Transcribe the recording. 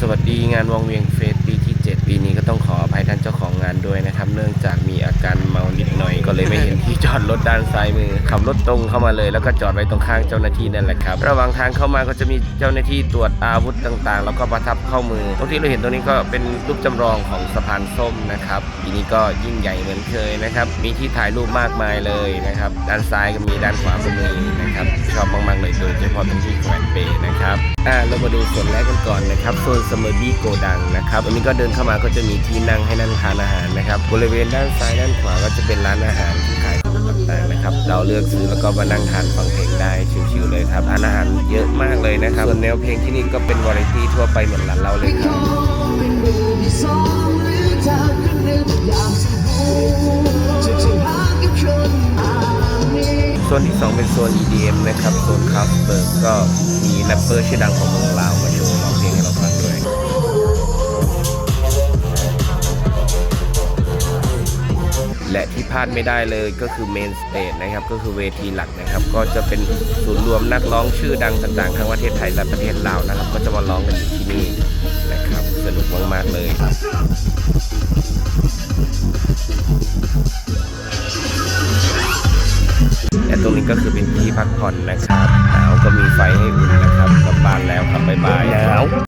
สวัสดีงานวงเวียงเฟสปีที่ 7 ปีนี้ก็ต้องขออภัยท่านเจ้าของงานด้วยนะครับ เนื่องจากมีอาการเมานิดหน่อยก็เลยไม่เห็นที่จอดรถด้านซ้ายมือขับรถตรงเข้ามาเลยแล้วก็จอดไว้ตรงข้างเจ้าหน้าที่นั่นแหละครับ ระหว่างทางเข้ามาก็จะมีเจ้าหน้าที่ตรวจอาวุธต่างๆ แล้วก็ประทับเข้ามือตรงที่เราเห็นตรงนี้ก็เป็นรูปจำลองของสะพานส้มนะครับปีนี้ก็ยิ่งใหญ่เหมือนเคยนะครับมีที่ถ่ายรูปมากมายเลยนะครับด้านซ้ายก็มีด้านขวาก็มีนะครับชอบมากๆเลยโดยเฉพาะตรงที่แขวนเปนะครับ อ่าเรามาดูส่วนแรกกันก่อนนะครับโซนสมอร์บี้โกดังนะครับวันนี้ก็เดินเข้ามาก็จะมีที่นั่งให้นั่งทานอาหารนะครับ บริเวณด้านซ้ายด้านขวาก็จะเป็นร้านอาหารที่ขายของต่างๆนะครับ เราเลือกซื้อแล้วก็มานั่งทานฟังเพลงได้ชิวๆเลยครับร้านอาหารเยอะมากเลยนะครับส่วนแนวเพลงที่นี่ก็เป็นวาไรตี้ทั่วไปเหมือนร้านเราเลยครับ โซนที่ 2 เป็นโซน EDM นะครับ โซนคาสเบิร์กก็มีแรปเปอร์ชื่อดังของเมืองลาวมาโชว์ร้องเพลงให้เราฟังด้วยและที่พลาดไม่ได้เลยก็คือเมนสเตจนะครับ ก็คือเวทีหลักนะครับ ก็จะเป็นศูนย์รวมนักร้องชื่อดังต่างๆ ทั้งประเทศไทยและประเทศลาวนะครับ ก็จะมาร้องกันอยู่ที่นี่นะครับ สนุกมากๆเลย ตรงนี้ก็คือเป็นที่พักผ่อนนะครับหนาวก็มีไฟให้อุ่นนะครับกลับบ้านแล้วครับบ๊ายบายหนาว